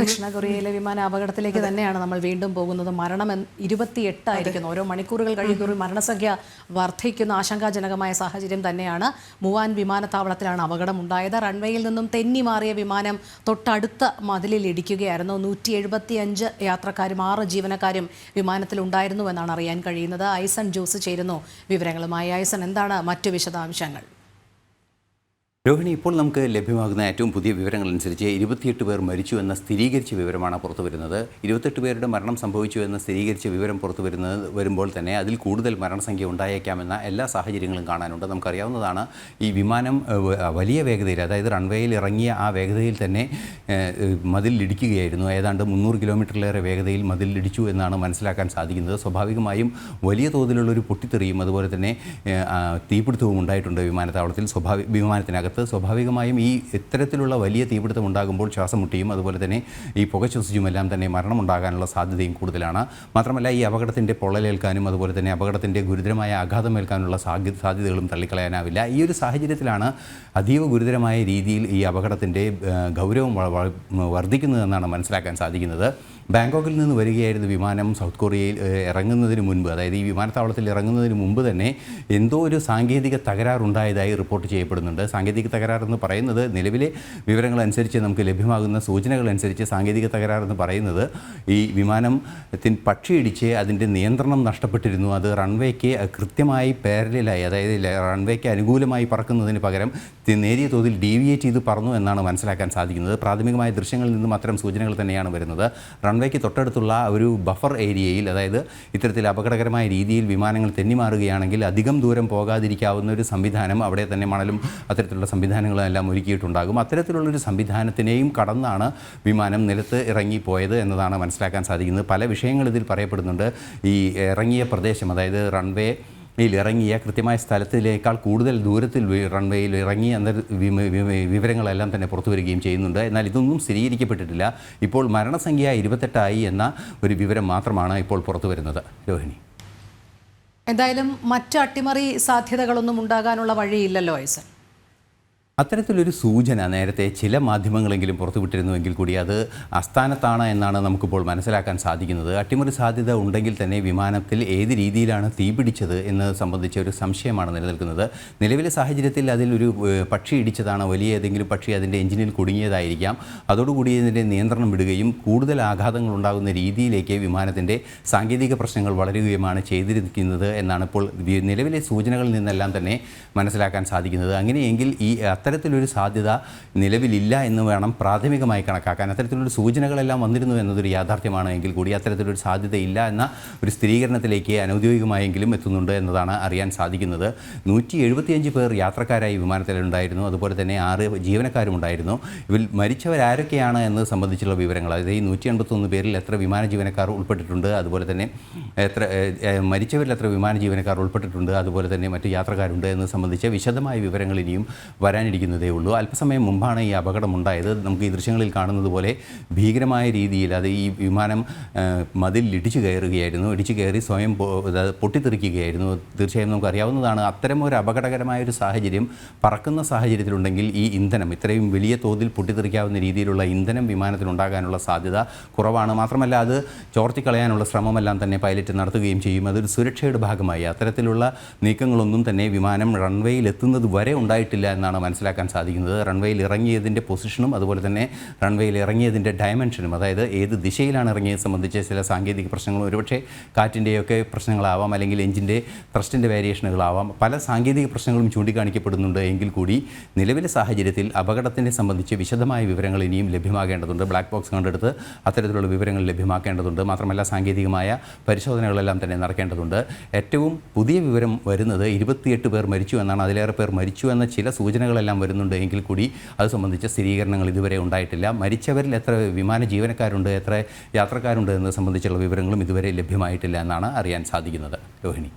ദക്ഷിണ കൊറിയയിലെ വിമാന അപകടത്തിലേക്ക് തന്നെയാണ് നമ്മൾ വീണ്ടും പോകുന്നത്. മരണം ഇരുപത്തിയെട്ടായിരിക്കുന്നു. ഓരോ മണിക്കൂറുകൾ കഴിയുന്നതോറും മരണസംഖ്യ വർദ്ധിക്കുന്ന. ആശങ്കാജനകമായ സാഹചര്യം തന്നെയാണ്. മുവാൻ വിമാനത്താവളത്തിലാണ് അപകടമുണ്ടായത്. റൺവേയിൽ നിന്നും തെന്നി മാറിയ വിമാനം തൊട്ടടുത്ത മതിലിൽ ഇടിക്കുകയായിരുന്നു. നൂറ്റി എഴുപത്തിയഞ്ച് യാത്രക്കാരും ആറ് ജീവനക്കാരും വിമാനത്തിലുണ്ടായിരുന്നു എന്നാണ് അറിയാൻ കഴിയുന്നത്. ഐസൺ ജോസ് ചേരുന്നു വിവരങ്ങളുമായി. ഐസൺ എന്താണ് മറ്റു വിശദാംശങ്ങൾ? രോഹിണി ഇപ്പോൾ നമുക്ക് ലഭ്യമാകുന്ന ഏറ്റവും പുതിയ വിവരങ്ങൾ അനുസരിച്ച് ഇരുപത്തിയെട്ട് പേർ മരിച്ചു എന്ന സ്ഥിരീകരിച്ച വിവരമാണ് പുറത്തു വരുന്നത്. ഇരുപത്തെട്ട് പേരുടെ മരണം സംഭവിച്ചു എന്ന സ്ഥിരീകരിച്ച വിവരം പുറത്തു വരുന്നത് വരുമ്പോൾ തന്നെ അതിൽ കൂടുതൽ മരണസംഖ്യ ഉണ്ടായേക്കാമെന്ന എല്ലാ സാഹചര്യങ്ങളും കാണാനുണ്ട്. നമുക്കറിയാവുന്നതാണ് ഈ വിമാനം വലിയ വേഗതയിൽ അതായത് റൺവേയിൽ ഇറങ്ങിയ ആ വേഗതയിൽ തന്നെ മതിൽ ഇടിക്കുകയായിരുന്നു. ഏതാണ്ട് മുന്നൂറ് കിലോമീറ്ററിലേറെ വേഗതയിൽ മതിൽ ഇടിച്ചു എന്നാണ് മനസ്സിലാക്കാൻ സാധിക്കുന്നത്. സ്വാഭാവികമായും വലിയ തോതിലുള്ളൊരു പൊട്ടിത്തെറിയും അതുപോലെ തന്നെ തീപിടുത്തവും ഉണ്ടായിട്ടുണ്ട് വിമാനത്താവളത്തിൽ. സ്വാഭാവിക വിമാനത്തിനകത്ത് സ്വാഭാവികമായും ഈ ഇത്തരത്തിലുള്ള വലിയ തീപിടുത്തം ഉണ്ടാകുമ്പോൾ ശ്വാസം മുട്ടിയും അതുപോലെ തന്നെ ഈ പുക ശ്വസിച്ചുമെല്ലാം തന്നെ മരണമുണ്ടാകാനുള്ള സാധ്യതയും കൂടുതലാണ്. മാത്രമല്ല ഈ അപകടത്തിന്റെ പൊള്ളലേൽക്കാനും അതുപോലെ തന്നെ അപകടത്തിന്റെ ഗുരുതരമായ ആഘാതമേൽക്കാനുള്ള സാധ്യ സാധ്യതകളും തള്ളിക്കളയാനാവില്ല. ഈ ഒരു സാഹചര്യത്തിലാണ് അതീവ ഗുരുതരമായ രീതിയിൽ ഈ അപകടത്തിന്റെ ഗൗരവം വർദ്ധിക്കുന്നതെന്നാണ് മനസ്സിലാക്കാൻ സാധിക്കുന്നത്. ബാങ്കോക്കിൽ നിന്ന് വരികയായിരുന്നു വിമാനം സൗത്ത് കൊറിയയിൽ ഇറങ്ങുന്നതിന് മുൻപ് അതായത് ഈ വിമാനത്താവളത്തിൽ ഇറങ്ങുന്നതിന് മുമ്പ് തന്നെ എന്തോ ഒരു സാങ്കേതിക തകരാറുണ്ടായതായി റിപ്പോർട്ട് ചെയ്യപ്പെടുന്നുണ്ട്. സാങ്കേതിക തകരാറെന്ന് പറയുന്നത് നിലവിലെ വിവരങ്ങൾ അനുസരിച്ച് നമുക്ക് ലഭ്യമാകുന്ന സൂചനകൾ അനുസരിച്ച് സാങ്കേതിക തകരാറെന്ന് പറയുന്നത് ഈ വിമാനത്തിന് പക്ഷിയിടിച്ച് അതിന്റെ നിയന്ത്രണം നഷ്ടപ്പെട്ടിരുന്നു. അത് റൺവേക്ക് കൃത്യമായി പാരലായി അതായത് റൺവേക്ക് അനുകൂലമായി പറക്കുന്നതിന് പകരം നേരിയ തോതിൽ ഡീവിയേറ്റ് ചെയ്ത് പറന്നു എന്നാണ് മനസ്സിലാക്കാൻ സാധിക്കുന്നത്. പ്രാഥമികമായ ദൃശ്യങ്ങളിൽ നിന്നും അത്തരം സൂചനകൾ തന്നെയാണ് വരുന്നത്. റൺവേക്ക് തൊട്ടടുത്തുള്ള ഒരു ബഫർ ഏരിയയിൽ അതായത് ഇത്തരത്തിൽ അപകടകരമായ രീതിയിൽ വിമാനങ്ങൾ തെന്നിമാറുകയാണെങ്കിൽ അധികം ദൂരം പോകാതിരിക്കാവുന്ന ഒരു സംവിധാനം അവിടെ തന്നെ മണലും അത്തരത്തിലുള്ള സംവിധാനങ്ങളെല്ലാം ഒരുക്കിയിട്ടുണ്ടാകും. അത്തരത്തിലുള്ളൊരു സംവിധാനത്തിനെയും കടന്നാണ് വിമാനം നിലത്ത് ഇറങ്ങിപ്പോയത് എന്നതാണ് മനസ്സിലാക്കാൻ സാധിക്കുന്നത്. പല വിഷയങ്ങൾ ഇതിൽ പറയപ്പെടുന്നുണ്ട്. ഈ ഇറങ്ങിയ പ്രദേശം അതായത് റൺവേ ഇറങ്ങിയ കൃത്യമായ സ്ഥലത്തിലേക്കാൾ കൂടുതൽ ദൂരത്തിൽ റൺവേയിൽ ഇറങ്ങി എന്ന വിവരങ്ങളെല്ലാം തന്നെ പുറത്തു വരികയും ചെയ്യുന്നുണ്ട്. എന്നാൽ ഇതൊന്നും സ്ഥിരീകരിക്കപ്പെട്ടിട്ടില്ല. ഇപ്പോൾ മരണസംഖ്യ ഇരുപത്തെട്ടായി എന്ന ഒരു വിവരം മാത്രമാണ് ഇപ്പോൾ പുറത്തു വരുന്നത്. രോഹിണി. എന്തായാലും മറ്റ് അട്ടിമറി സാധ്യതകളൊന്നും ഉണ്ടാകാനുള്ള വഴിയില്ലല്ലോ ഐസൺ. അത്തരത്തിലൊരു സൂചന നേരത്തെ ചില മാധ്യമങ്ങളെങ്കിലും പുറത്തുവിട്ടിരുന്നുവെങ്കിൽ കൂടി അത് അസ്ഥാനത്താണ് എന്നാണ് നമുക്കിപ്പോൾ മനസ്സിലാക്കാൻ സാധിക്കുന്നത്. അട്ടിമറി സാധ്യത ഉണ്ടെങ്കിൽ തന്നെ വിമാനത്തിൽ ഏത് രീതിയിലാണ് തീപിടിച്ചത് എന്ന് സംബന്ധിച്ച ഒരു സംശയമാണ് നിലനിൽക്കുന്നത്. നിലവിലെ സാഹചര്യത്തിൽ അതിൽ ഒരു പക്ഷി ഇടിച്ചതാണ്. വലിയ ഏതെങ്കിലും പക്ഷി അതിന്റെ എഞ്ചിനിൽ കുടുങ്ങിയതായിരിക്കാം. അതോടുകൂടി ഇതിന്റെ നിയന്ത്രണം വിടുകയും കൂടുതൽ ആഘാതങ്ങൾ ഉണ്ടാകുന്ന രീതിയിലേക്ക് വിമാനത്തിന്റെ സാങ്കേതിക പ്രശ്നങ്ങൾ വളരുകയുമാണ് ചെയ്തിരിക്കുന്നത് എന്നാണ് ഇപ്പോൾ നിലവിലെ സൂചനകളിൽ നിന്നെല്ലാം തന്നെ മനസ്സിലാക്കാൻ സാധിക്കുന്നത്. അങ്ങനെയെങ്കിൽ ഈ അത്തരത്തിലൊരു സാധ്യത നിലവിലില്ല എന്ന് വേണം പ്രാഥമികമായി കണക്കാക്കാൻ. അത്തരത്തിലൊരു സൂചനകളെല്ലാം വന്നിരുന്നു എന്നതൊരു യാഥാർത്ഥ്യമാണ് എങ്കിൽ കൂടി അത്തരത്തിലൊരു സാധ്യതയില്ല എന്ന ഒരു സ്ഥിരീകരണത്തിലേക്ക് അനൗദ്യോഗികമായെങ്കിലും എത്തുന്നുണ്ട് എന്നതാണ് അറിയാൻ സാധിക്കുന്നത്. നൂറ്റി എഴുപത്തിയഞ്ച് പേർ യാത്രക്കാരായി വിമാനത്തിലുണ്ടായിരുന്നു. അതുപോലെ തന്നെ ആറ് ജീവനക്കാരുമുണ്ടായിരുന്നു ഇതിൽ മരിച്ചവരാരൊക്കെയാണ് എന്നത് സംബന്ധിച്ചുള്ള വിവരങ്ങൾ. അതായത് ഈ നൂറ്റി എൺപത്തൊന്ന് പേരിൽ എത്ര വിമാന ജീവനക്കാർ ഉൾപ്പെട്ടിട്ടുണ്ട്? അതുപോലെ തന്നെ എത്ര മരിച്ചവരിൽ എത്ര വിമാന ജീവനക്കാർ ഉൾപ്പെട്ടിട്ടുണ്ട്? അതുപോലെ തന്നെ മറ്റ് യാത്രക്കാരുണ്ട് എന്ന് സംബന്ധിച്ച വിശദമായ വിവരങ്ങൾ ഇനിയും വരാനിരിക്കുന്നതേ ഉള്ളൂ. അല്പസമയം മുമ്പാണ് ഈ അപകടം ഉണ്ടായത് നമുക്ക് ഈ ദൃശ്യങ്ങളിൽ കാണുന്നത് പോലെ ഭീകരമായ രീതിയിൽ അത് ഈ വിമാനം മതിൽ ഇടിച്ചു കയറുകയായിരുന്നു. ഇടിച്ചു കയറി സ്വയം പൊട്ടിത്തെറിക്കുകയായിരുന്നു. തീർച്ചയായും നമുക്ക് അറിയാവുന്നതാണ് അത്തരം ഒരു അപകടകരമായ ഒരു സാഹചര്യം പറക്കുന്ന സാഹചര്യത്തിലുണ്ടെങ്കിൽ ഈ ഇന്ധനം ഇത്രയും വലിയ തോതിൽ പൊട്ടിത്തെറിക്കാവുന്ന രീതിയിലുള്ള ഇന്ധനം വിമാനത്തിലുണ്ടാകാനുള്ള സാധ്യത കുറവാണ്. മാത്രമല്ല അത് ചോർത്തിക്കളയാനുള്ള ശ്രമമെല്ലാം തന്നെ പൈലറ്റ് നടത്തുകയും ചെയ്യും. അതൊരു സുരക്ഷയുടെ ഭാഗമായി. അത്തരത്തിലുള്ള നീക്കങ്ങളൊന്നും തന്നെ വിമാനം റൺവേയിൽ എത്തുന്നത് വരെ ഉണ്ടായിട്ടില്ല എന്നാണ് മനസ്സിലാക്കാൻ സാധിക്കുന്നത്. റൺവേയിൽ ഇറങ്ങിയതിന്റെ പൊസിഷനും അതുപോലെ തന്നെ റൺവേയിൽ ഇറങ്ങിയതിന്റെ ഡയമെൻഷനും അതായത് ഏത് ദിശയിലാണ് ഇറങ്ങിയത് സംബന്ധിച്ച് ചില സാങ്കേതിക പ്രശ്നങ്ങളും ഒരുപക്ഷെ കാറ്റിന്റെയൊക്കെ പ്രശ്നങ്ങളാവാം അല്ലെങ്കിൽ എഞ്ചിന്റെ ത്രസ്റ്റിന്റെ വേരിയേഷനുകളാവാം പല സാങ്കേതിക പ്രശ്നങ്ങളും ചൂണ്ടിക്കാണിക്കപ്പെടുന്നുണ്ട് എങ്കിൽ കൂടി നിലവിലെ സാഹചര്യത്തിൽ അപകടത്തിനെ സംബന്ധിച്ച് വിശദമായ വിവരങ്ങൾ ഇനിയും ലഭ്യമാകേണ്ടതുണ്ട്. ബ്ലാക്ക് ബോക്സ് കണ്ടെടുത്ത് അത്തരത്തിലുള്ള വിവരങ്ങൾ ലഭ്യമാക്കേണ്ടതുണ്ട്. മാത്രമല്ല സാങ്കേതികമായ പരിശോധനകളെല്ലാം തന്നെ നടക്കേണ്ടതുണ്ട്. ഏറ്റവും പുതിയ വിവരം വരുന്നത് ഇരുപത്തിയെട്ട് പേർ മരിച്ചു എന്നാണ്. അതിലേറെ പേർ മരിച്ചു എന്ന ചില സൂചനകളെല്ലാം വരുന്നുണ്ട് എങ്കിൽ കൂടി അത് സംബന്ധിച്ച സ്ഥിരീകരണങ്ങൾ ഇതുവരെ ഉണ്ടായിട്ടില്ല. മരിച്ചവരിൽ എത്ര വിമാന ജീവനക്കാരുണ്ട് എത്ര യാത്രക്കാരുണ്ട് എന്നത് സംബന്ധിച്ചുള്ള വിവരങ്ങളും ഇതുവരെ ലഭ്യമായിട്ടില്ല എന്നാണ് അറിയാൻ സാധിക്കുന്നത്. രോഹിണി.